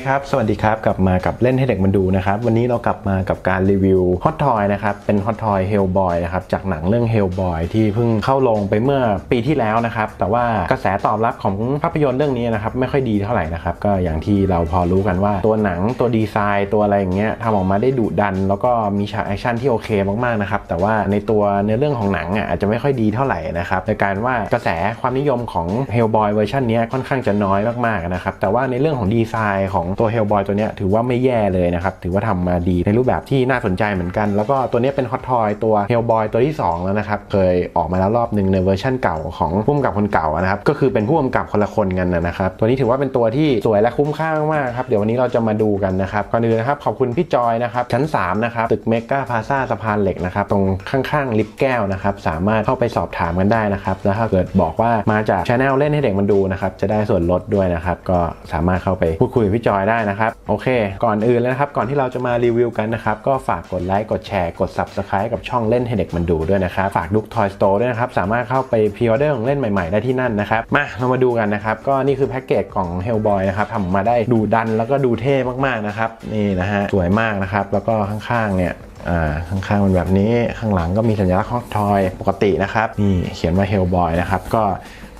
คครับ สวัสดีครับ กลับมากับเล่นให้เด็กมันดูนะครับ วันนี้เรากลับมากับการรีวิวฮอตทอยนะครับ เป็นฮอตทอยเฮลบอยนะครับ จากหนังเรื่องเฮลบอยที่เพิ่งเข้าลงไปเมื่อปีที่แล้วนะครับ แต่ว่ากระแสตอบรับของภาพยนตร์เรื่องนี้นะครับ ไม่ค่อยดีเท่าไหร่นะครับ ก็อย่างที่เราพอรู้กันว่าตัวหนังตัวดีไซน์ตัวอะไรอย่างเงี้ยทำออกมาได้ดุดัน แล้วก็มีฉากแอคชั่นที่โอเคมากๆนะครับ แต่ว่าในตัวเนื้อเรื่องของหนังอะอาจจะไม่ค่อยดีเท่าไหร่นะครับในการว่ากระแสความนิยมของ Hellboy เวอร์ชันนี้ค่อนข้างจะน้อยมากๆนะครับแต่ว่าในเรื่องของดีไซน์ของตัว Hellboy ตัวเนี้ยถือว่าไม่แย่เลยนะครับถือว่าทำมาดีในรูปแบบที่น่าสนใจเหมือนกัน แล้วก็ตัวนี้เป็นฮอตทอยตัว Hellboy ตัวที่ 2 แล้วนะครับเคยออกมาแล้วรอบหนึ่งในเวอร์ชันเก่าของผู้กำกับคนเก่านะครับก็คือเป็นผู้กำกับคนละคนกันนะครับตัวนี้ถือว่าเป็นตัวที่สวยและคุ้มค่ามากครับเดี๋ยววันนี้เราจะมาดูกันนะครับก่อนอื่นนะครับขอบคุณพี่จอยนะครับชั้น3นะครับตึกเมกาพาซาสะพานเหล็กนะครับตรงข้างๆลิฟต์แก้วนะครับสามารถเข้าไปสอบถามกันได้นะครับแล้วถ้าเกิดบอกว่ามาจากช anel เล่นให้เด็กมันดูนะครับจะได้ส่วนลดด้วยนะครับก็สามารถเข้าไปพูดคุยกับพี่จอยได้นะครับ โอเค ก่อนอื่นเลยนะครับ ก่อนที่เราจะมารีวิวกันนะครับ ก็ฝากกดไลค์ กดแชร์ กด subscribe กับช่องเล่นให้เด็กมันดูด้วยนะครับ ฝากดุก Toy Store ด้วยนะครับ สามารถเข้าไปพรีออเดอร์ของเล่นใหม่ ๆ ได้ที่นั่นนะครับ มา เรามาดูกันนะครับ ก็นี่คือแพ็กเกจของ Hellboy นะครับทำมาได้ดูดันแล้วก็ดูเท่มากๆนะครับ นี่นะฮะ สวยมากนะครับ แล้วก็ข้างๆ เนี่ยข้างๆมันแบบนี้ข้างหลังก็มีสัญลักษณ์ฮอตทอยปกตินะครับนี่เขียนว่า Hellboy นะครับก็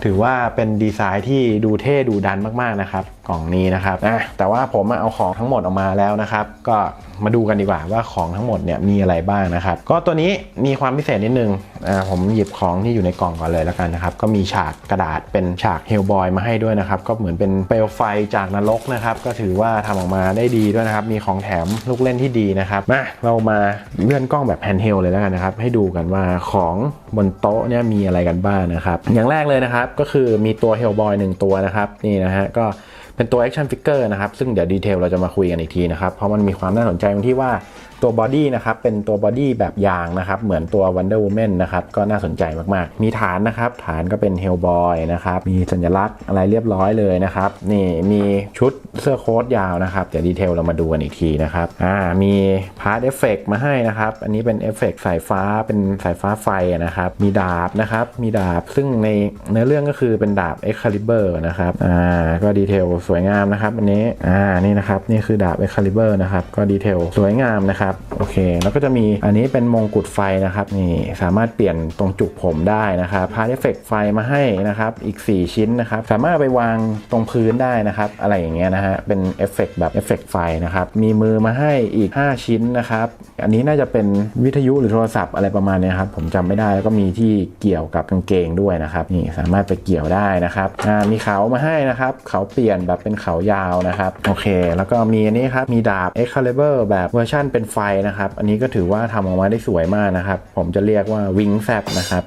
ถือว่าเป็นดีไซน์ที่ดูเท่ดูดันมากๆนะครับกล่องนี้นะครับอะแต่ว่าผมเอาของทั้งหมดออกมาแล้วนะครับ ก็มาดูกันดีกว่าว่าของทั้งหมดเนี่ยมีอะไรบ้างนะครับ ก็ตัวนี้มีความพิเศษนิดนึงอ่าผมหยิบของที่อยู่ในกล่องก่อนเลยแล้วกันนะครับ ก็มีฉากกระดาษเป็นฉาก Hellboy มาให้ด้วยนะครับ ก็เหมือนเป็นเปลวไฟจากนรกนะครับ ก็ถือว่าทำออกมาได้ดีด้วยนะครับ มีของแถมลูกเล่นที่ดีนะครับมาเรามาเลื่อนกล้องแบบแฮนด์เฮลเลยแล้วกันนะครับ ให้ดูกันว่าของบนโต๊ะเนี่ยมีอะไรกันบ้างนะครับ อย่างแรกเลยนะครับ ก็คือมีตัว Hellboy หนึ่งตัวนะครับ นี่นะฮะก็ เป็นตัว action figure นะครับ ซึ่งเดี๋ยวดีเทลเราจะมาคุยกันอีกทีนะครับ เพราะมันมีความน่าสนใจตรงที่ว่า ตัวบอดี้นะครับเป็นตัวบอดี้แบบยางนะครับเหมือนตัว Wonder Woman นะครับก็น่าสนใจมากๆ มีฐานนะครับฐานก็เป็น Hellboy นะครับมีสัญลักษณ์อะไรเรียบร้อยเลยนะครับนี่มีชุดเสื้อโค้ทยาวนะครับเดี๋ยวดีเทลเรามาดูกันอีกทีนะครับอ่ามีพาร์ทเอฟเฟกมาให้นะครับอันนี้เป็นเอฟเฟกสายฟ้าเป็นสายฟ้าไฟนะครับมีดาบนะครับมีดาบซึ่งในเนื้อเรื่องก็คือเป็นดาบ Excalibur นะครับอ่าก็ดีเทลสวยงามนะครับอันนี้อ่านี่นะครับนี่คือดาบ Excalibur นะครับก็ดีเทลสวยงามนะครับโอเค แล้วก็จะมีอันนี้เป็นมงกุฎไฟนะครับนี่สามารถเปลี่ยนตรงจุกผมได้นะครับพาร์ทเอฟเฟกไฟมาให้นะครับอีก 4 ชิ้นนะครับสามารถไปวางตรงพื้นได้นะครับอะไรอย่างเงี้ยนะฮะเป็นเอฟเฟกแบบเอฟเฟกไฟนะครับมีมือมาให้อีก 5 ชิ้นนะครับอันนี้น่าจะเป็นวิทยุหรือโทรศัพท์อะไรประมาณนี้ครับผมจำไม่ได้แล้วก็มีที่เกี่ยวกับกางเกงด้วยนะครับนี่สามารถไปเกี่ยวได้นะครับมีเขามาให้นะครับเขาเปลี่ยนแบบเป็นเขายาวนะครับโอเค แล้วก็มีอันนี้ครับมีดาบ Excalibur แบบเวอร์ชั่นเป็นไฟนะครับ อันนี้ก็ถือว่าทำออกมาได้สวยมากนะครับ ผมจะเรียกว่าวิงแซบนะครับ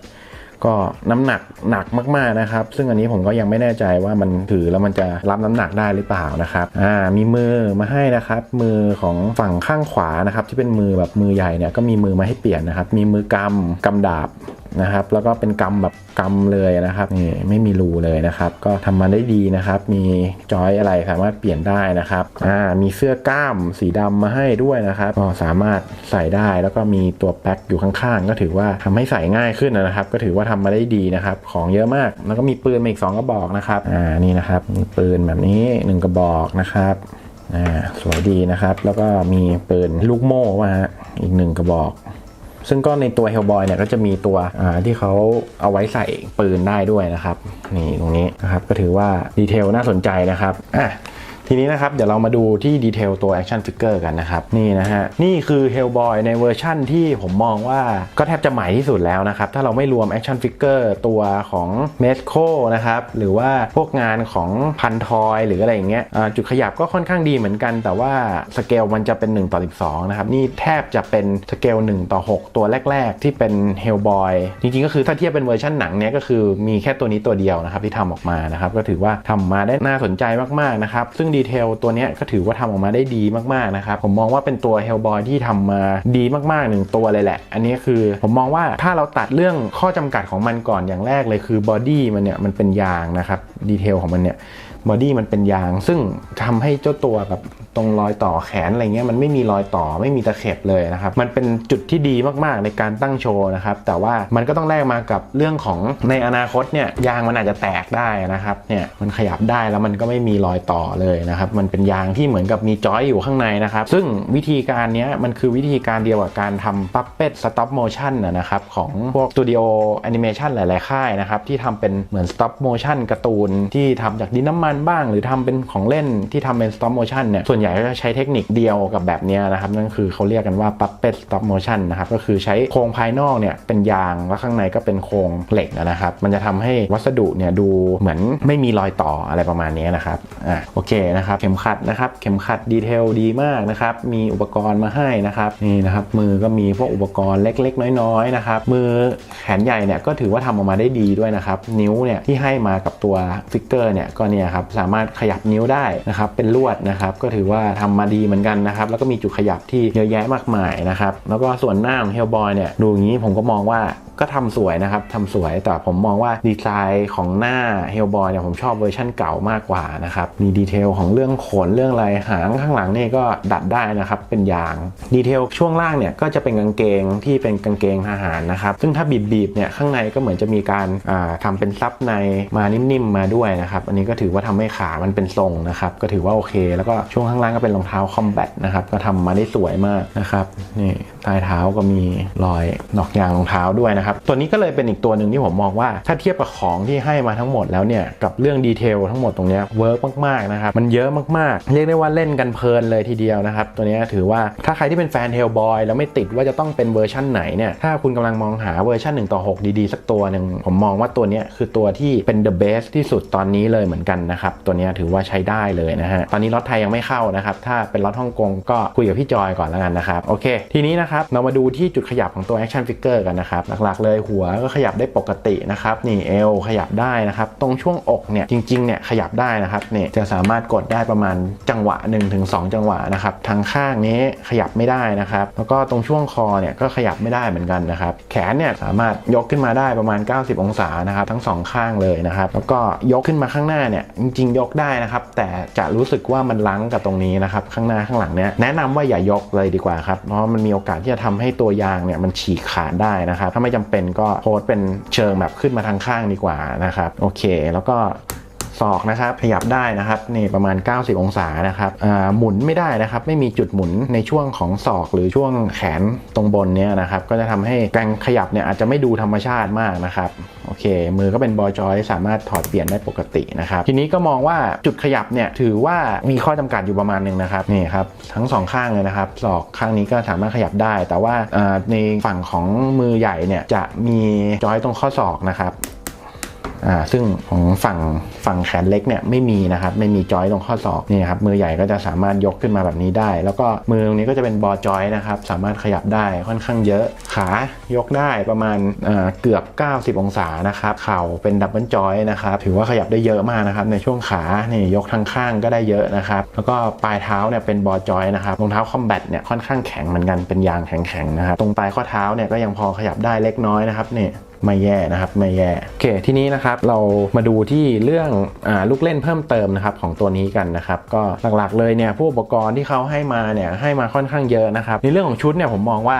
ก็น้ำหนักหนักมากๆนะครับ ซึ่งอันนี้ผมก็ยังไม่แน่ใจว่ามันถือแล้วมันจะรับน้ำหนักได้หรือเปล่านะครับอ่ามีมือมาให้นะครับ มือของฝั่งข้างขวานะครับ ที่เป็นมือแบบมือใหญ่เนี่ยก็มีมือมาให้เปลี่ยนนะครับ มีมือกำกำดาบ นะครับ แล้วก็เป็นกำแบบกำเลยนะครับนี่ไม่มีรูเลยนะครับ ก็ทำมาได้ดีนะครับ มีจอยอะไรสามารถเปลี่ยนได้นะครับอ่ามีเสื้อกล้ามสีดำมาให้ด้วยนะครับก็สามารถใส่ได้แล้วก็มีตัวแพ็คอยู่ข้างๆ ก็ถือว่าทำให้ใส่ง่ายขึ้นนะครับ ก็ถือว่าทำมาได้ดีนะครับ ของเยอะมากแล้วก็มีปืนมาอีก2กระบอกนะครับอ่านี่นะครับมีปืนแบบนี้ 1 กระบอกนะครับอ่าสวยดีนะครับ แล้วก็มีปืนลูกโม่มาฮะอีกหนึ่งกระบอก ซึ่งก็ในตัว Hellboy เนี่ยก็จะมีตัวที่เขาเอาไว้ใส่ปืนได้ด้วยนะครับ นี่ตรงนี้นะครับก็ถือว่าดีเทลน่าสนใจนะครับอะ ทีนี้นะครับ เดี๋ยวเรามาดูที่ดีเทลตัว Action Figure กันนะครับ นี่นะฮะ นี่คือ Hellboy ในเวอร์ชั่นที่ผมมองว่าก็แทบจะใหม่ที่สุดแล้วนะครับ ถ้าเราไม่รวม Action Figure ตัวของ m e s c o นะครับ หรือว่าพวกงานของพันทอยหรืออะไรอย่างเงี้ยจุดขยับก็ค่อนข้างดีเหมือนกัน แต่ว่าสเกลมันจะเป็น 1 ต่อ 12 นะครับ นี่แทบจะเป็นสเกล1ต่อ 6 ตัวแรก ๆ ที่เป็น Hellboy จริงๆก็คือถ้าเทียบเป็นเวอร์ชันหนังเนี้ยก็คือมีแค่ตัวนี้ตัวเดียวนะครับที่ทำออกมานะครับก็ถือว่าทำมาได้น่าสนใจมากๆนะครับซึ่งดีเทลตัวนี้ก็ถือว่าทำออกมาได้ดีมากๆนะครับ ผมมองว่าเป็นตัว Hellboy ที่ทำมาดีมากๆหนึ่งตัวเลยแหละ อันนี้คือผมมองว่าถ้าเราตัดเรื่องข้อจำกัดของมันก่อนอย่างแรกเลยคือบอดี้มันเนี่ยมันเป็นยางนะครับดีเทลของมันเนี่ยบอดี้มันเป็นยาง ซึ่งทำให้เจ้าตัวแบบ ตรงรอยต่อแขนอะไรเงี้ยมันไม่มีรอยต่อไม่มีตะเข็บเลยนะครับมันเป็นจุดที่ดีมากๆในการตั้งโชว์นะครับแต่ว่ามันก็ต้องแลกมากับเรื่องของในอนาคตเนี่ยยางมันอาจจะแตกได้นะครับเนี่ยมันขยับได้แล้วมันก็ไม่มีรอยต่อเลยนะครับมันเป็นยางที่เหมือนกับมีจอยอยู่ข้างในนะครับซึ่งวิธีการนี้มันคือวิธีการเดียวกับการทำปั๊บเป็ดสต็อปโมชั่นนะครับของพวกสตูดิโอแอนิเมชันหลาย ๆ ค่ายนะครับที่ทำเป็นเหมือนสต็อปโมชั่นการ์ตูนที่ทำจากดินน้ำมันบ้าง หรือทำเป็นของเล่นที่ทำเป็นสต็อปโมชั่นเนี่ยส่วนใหญ่ก็จะใช้เทคนิคเดียวกับแบบนี้นะครับ นั่นคือเขาเรียกกันว่าปั๊บเป็ดสต็อปโมชั่นนะครับ ก็คือใช้โครงภายนอกเนี่ยเป็นยางแล้วข้างในก็เป็นโครงเหล็กนะครับ มันจะทำให้วัสดุเนี่ยดูเหมือนไม่มีรอยต่ออะไรประมาณนี้นะครับอะโอเคนะครับเข็มขัดนะครับเข็มขัดดีเทลดีมากนะครับมีอุปกรณ์มาให้นะครับนี่นะครับมือก็มีพวกอุปกรณ์เล็ก ๆ น้อยๆนะครับมือแขนใหญ่เนี่ยก็ถือว่าทำออกมาได้ดีด้วยนะครับนิ้วเนี่ยที่ให้มากับตัวฟิกเกอร์เนี่ยก็เนี่ยครับสามารถขยับนิ้วได้นะครับเป็นลวดนะครับก็ถือว่าทำมาดีเหมือนกันนะครับ แล้วก็มีจุดขยับที่เยอะแยะมากมายนะครับ แล้วก็ส่วนหน้าของเฮลบอยเนี่ยดูอย่างนี้ผมก็มองว่า ก็ทำสวยนะครับทำสวยแต่ผมมองว่าดีไซน์ของหน้าเฮลบอยเนี่ยผมชอบเวอร์ชั่นเก่ามากกว่านะครับมีดีเทลของเรื่องขนเรื่องอะไรหางข้างหลังนี่ก็ดัดได้นะครับเป็นยางดีเทลช่วงล่างเนี่ยก็จะเป็นกางเกงที่เป็นกางเกงทหารนะครับซึ่งถ้าบีบๆเนี่ยข้างในก็เหมือนจะมีการอ่าทำเป็นซับในมานิ่มๆมาด้วยนะครับอันนี้ก็ถือว่าทำให้ขามันเป็นทรงนะครับก็ถือว่าโอเค แล้วก็ช่วงข้างล่างก็เป็นรองเท้าคอมแบทนะครับก็ทำมาได้สวยมากนะครับนี่ใต้เท้าก็มีรอยดอกยางรองเท้าด้วยนะครับตัวนี้ก็เลยเป็นอีกตัวหนึ่งที่ผมมองว่า ถ้าเทียบกับของที่ให้มาทั้งหมดแล้วเนี่ยกับเรื่องดีเทลทั้งหมดตรงนี้เวิร์กมากๆนะครับมันเยอะมากๆ เรียกได้ว่าเล่นกันเพลินเลยทีเดียวนะครับตัวนี้ถือว่าถ้าใครที่เป็นแฟนเฮลบอยแล้วไม่ติดว่าจะต้องเป็นเวอร์ชั่นไหนเนี่ยถ้าคุณกำลังมองหาเวอร์ชัน1ต่อ6 ดีๆ สักตัวหนึ่งผมมองว่าตัวนี้คือตัวที่เป็น the best ที่สุดตอนนี้เลยเหมือนกันนะครับตัวนี้ถือว่าใช้ได้เลยนะฮะตอนนี้ล็อตไทยยังไม่เข้านะครับถ้าเป็นล็อตฮ่องกงก็คุยกับพี่จอยก่อนแล้วกันนะครับโอเค ทีนี้นะครับเรามาดูที่จุดขยับของตัว action figure กันนะครับหลักๆเลยหัวก็ขยับได้ปกตินะครับนี่เอวขยับได้นะครับ ตรงช่วงอกเนี่ยจริงๆเนี่ยขยับได้นะครับเนี่ยจะสามารถกดได้ประมาณจังหวะ 1-2 จังหวะนะครับทางข้างนี้ขยับไม่ได้นะครับแล้วก็ตรงช่วงคอเนี่ยก็ขยับไม่ได้เหมือนกันนะครับแขนเนี่ยสามารถยกขึ้นมาได้ประมาณ 90 องศานะครับทั้งสองข้างเลยนะครับแล้วก็ยกขึ้นมาข้างหน้าเนี่ยจริง ๆ ยกได้นะครับ แต่จะรู้สึกว่ามันลังกับตรงนี้นะครับข้างหน้าข้างหลังเนี่ยแนะนำว่าอย่ายกเลยดีกว่าครับเพราะมันมีโอกาสที่จะทำให้ตัวยางเนี่ยมันฉีกขาดได้นะครับถ้าไม่จำเป็นก็โพสต์เป็นเชิงแบบขึ้นมาทางข้างดีกว่านะครับ โอเค แล้วก็ ศอกนะครับขยับได้นะครับนี่ประมาณ 90 องศานะครับหมุนไม่ได้นะครับ ไม่มีจุดหมุนในช่วงของศอกหรือช่วงแขนตรงบนเนี้ยนะครับก็จะทำให้การขยับเนี่ยอาจจะไม่ดูธรรมชาติมากนะครับโอเค มือก็เป็นบอจอยสามารถถอดเปลี่ยนได้ปกตินะครับ ทีนี้ก็มองว่าจุดขยับเนี่ยถือว่ามีข้อจำกัดอยู่ประมาณหนึ่งนะครับนี่ครับทั้งสองข้างเลยนะครับศอกข้างนี้ก็สามารถขยับได้ แต่ว่าอ่าในฝั่งของมือใหญ่เนี่ยจะมีจอยตรงข้อศอกนะครับ อ่าซึ่งของฝั่งฝั่งแขนเล็กเนี่ยไม่มีนะครับไม่มีจอยตรงข้อศอกนี่ครับมือใหญ่ก็จะสามารถยกขึ้นมาแบบนี้ได้ แล้วก็มือตรงนี้ก็จะเป็นบอจอยนะครับสามารถขยับได้ค่อนข้างเยอะขายกได้ประมาณเอ่อเกือบ 90 องศานะครับเข่าเป็นดับเบิลจอยนะครับถือว่าขยับได้เยอะมากนะครับในช่วงขานี่ยกทั้งข้างก็ได้เยอะนะครับแล้วก็ปลายเท้าเนี่ยเป็นบอจอยนะครับรองเท้าคอมแบทเนี่ยค่อนข้างแข็งเหมือนกันเป็นยางแข็งๆนะครับตรงปลายข้อเท้าเนี่ยก็ยังพอขยับได้เล็กน้อยนะครับนี่ ไม่แย่นะครับไม่แย่โอเคทีนี้นะครับเรามาดูที่เรื่องอลูกเล่นเพิ่มเติมนะครับของตัวนี้กันนะครับก็หลักๆเลยเนี่ยผู้อุปกรณ์ที่เขาให้มาเนี่ยให้มาค่อนข้างเยอะนะครับในเรื่องของชุดเนี่ยผมมองว่า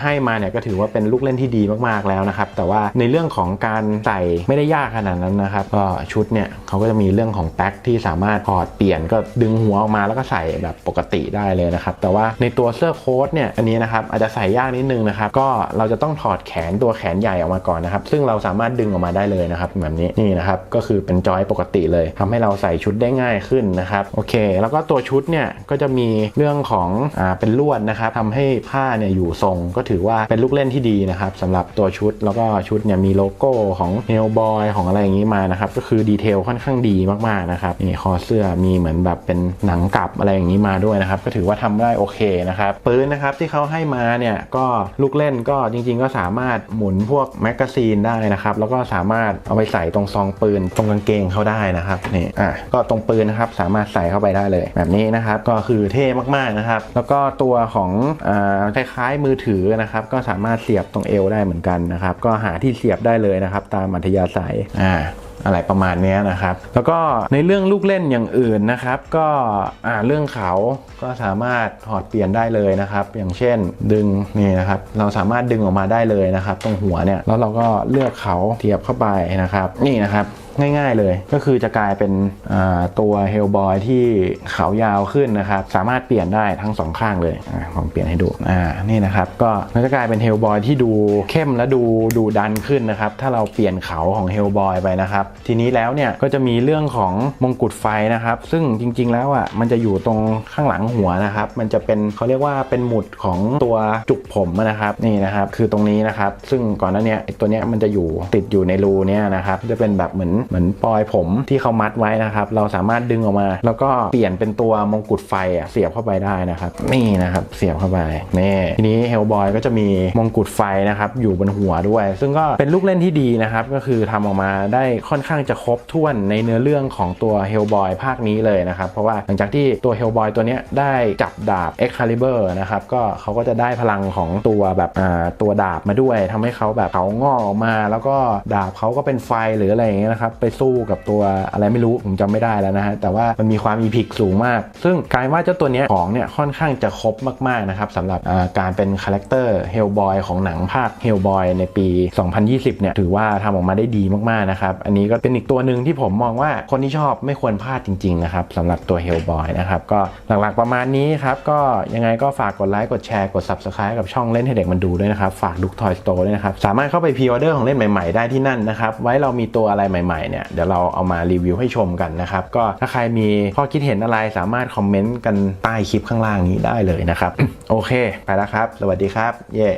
ให้มาเนี่ยก็ถือว่าเป็นลูกเล่นที่ดีมากๆแล้วนะครับแต่ว่าในเรื่องของการใส่ไม่ได้ยากขนาดนั้นนะครับก็ชุดเนี่ยเขาก็จะมีเรื่องของแพ็คที่สามารถถอดเปลี่ยนก็ดึงหัวออกมาแล้วก็ใส่แบบปกติได้เลยนะครับแต่ว่าในตัวเสื้อโค้ทเนี่ยอันนี้นะครับอาจจะใส่ยากนิดนึงนะครับก็เราจะต้องถอดแขนตัวแขนใหญ่ออกมาก่อนนะครับ ซึ่งเราสามารถดึงออกมาได้เลยนะครับแบบนี้นี่นะครับก็คือเป็นจอยปกติเลยทำให้เราใส่ชุดได้ง่ายขึ้นนะครับโอเค แล้วก็ตัวชุดเนี่ยก็จะมีเรื่องของอ่าเป็นลวดนะครับทำให้ผ้าเนี่ยอยู่ทรง ก็ถือว่าเป็นลูกเล่นที่ดีนะครับสำหรับตัวชุดแล้วก็ชุดเนี่ยมีโลโก้ของเฮลบอยของอะไรอย่างนี้มานะครับก็คือดีเทลค่อนข้างดีมากๆนะครับนี่คอเสื้อมีเหมือนแบบเป็นหนังกลับอะไรอย่างนี้มาด้วยนะครับก็ถือว่าทำได้โอเคนะครับปืนนะครับที่เขาให้มาเนี่ยก็ลูกเล่นก็จริง ๆ ก็สามารถหมุนพวกแมกกาซีนได้นะครับ แล้วก็สามารถเอาไปใส่ตรงซองปืนตรงกางเกงเขาได้นะครับนี่อะก็ตรงปืนนะครับสามารถใส่เข้าไปได้เลย แบบนี้นะครับก็คือเท่มากๆนะครับ แล้วก็ตัวของอ่าคล้ายๆมือถือนะครับ ก็สามารถเสียบตรงเอวได้เหมือนกันนะครับ ก็หาที่เสียบได้เลยนะครับ ตามอัธยาศัยอ่า อะไรประมาณนี้นะครับ แล้วก็ในเรื่องลูกเล่นอย่างอื่นนะครับ ก็อ่าเรื่องเขาก็สามารถถอดเปลี่ยนได้เลยนะครับ อย่างเช่นดึงนี่นะครับ เราสามารถดึงออกมาได้เลยนะครับ ตรงหัวเนี่ยแล้วเราก็เลือกเขาเทียบเข้าไปนะครับ นี่นะครับ ง่ายๆเลย ก็คือจะกลายเป็นตัวเฮลบอยที่เขายาวขึ้นนะครับ สามารถเปลี่ยนได้ทั้งสองข้างเลยอผมเปลี่ยนให้ดูอ่านี่นะครับ ก็มันจะกลายเป็นเฮลบอยที่ดูเข้มและดูดูดันขึ้นนะครับ ถ้าเราเปลี่ยนเขาของเฮลบอยไปนะครับ ทีนี้แล้วเนี่ยก็จะมีเรื่องของมงกุฎไฟนะครับ ซึ่งจริงๆแล้วอะมันจะอยู่ตรงข้างหลังหัวนะครับ มันจะเป็นเขาเรียกว่าเป็นหมุดของตัวจุกผมนะครับนี่นะครับ คือตรงนี้นะครับ ซึ่งก่อนหน้านี้ตัวเนี้ยมันจะอยู่ติดอยู่ในรูเนี้ยนะครับ จะเป็นแบบเหมือนเหมือนปลอยผมที่เขามัดไว้นะครับ เราสามารถดึงออกมา แล้วก็เปลี่ยนเป็นตัวมงกุฎไฟอะเสียบเข้าไปได้นะครับ นี่นะครับเสียบเข้าไปนี่ทีนี้เฮลบอยก็จะมีมงกุฎไฟนะครับอยู่บนหัวด้วย ซึ่งก็เป็นลูกเล่นที่ดีนะครับก็คือทำออกมาได้ค่อนข้างจะครบถ้วนในเนื้อเรื่องของตัวเฮลบอยภาคนี้เลยนะครับ เพราะว่าหลังจากที่ตัวเฮลบอยตัวเนี้ยได้จับดาบ Excalibur นะครับก็เขาก็จะได้พลังของตัวแบบอ่าตัวดาบมาด้วยทำให้เขาแบบเขางอกออกมา แล้วก็ดาบเขาก็เป็นไฟหรืออะไรอย่างเงี้ยนะครับไปสู้กับตัวอะไรไม่รู้ผมจำไม่ได้แล้วนะฮะแต่ว่ามันมีความอีพิกสูงมาก ซึ่งกลายว่าเจ้าตัวนี้ของเนี่ยค่อนข้างจะครบมากๆนะครับสำหรับการเป็นคาแรคเตอร์เฮลบอยของหนังภาคเฮลบอยในปี 2020 เนี่ยถือว่าทำออกมาได้ดีมากๆนะครับ อันนี้ก็เป็นอีกตัวหนึ่งที่ผมมองว่าคนที่ชอบไม่ควรพลาดจริงๆนะครับสำหรับตัวเฮลบอยนะครับก็หลักๆประมาณนี้ครับก็ยังไงก็ฝากกดไลค์กดแชร์กด Subscribe กับช่องเล่นให้เด็กมันดูด้วยนะครับ ฝากดุกทอยสโตร์ด้วยนะครับ สามารถเข้าไปพรีออเดอร์ของเล่นใหม่ๆ ได้ที่นั่นนะครับ ไว้เรามีตัวอะไรใหม่ๆเนี่ยเดี๋ยวเราเอามารีวิวให้ชมกันนะครับก็ถ้าใครมีข้อคิดเห็นอะไรสามารถคอมเมนต์กันใต้คลิปข้างล่างนี้ได้เลยนะครับโอเค ไปแล้วครับ สวัสดีครับ เย่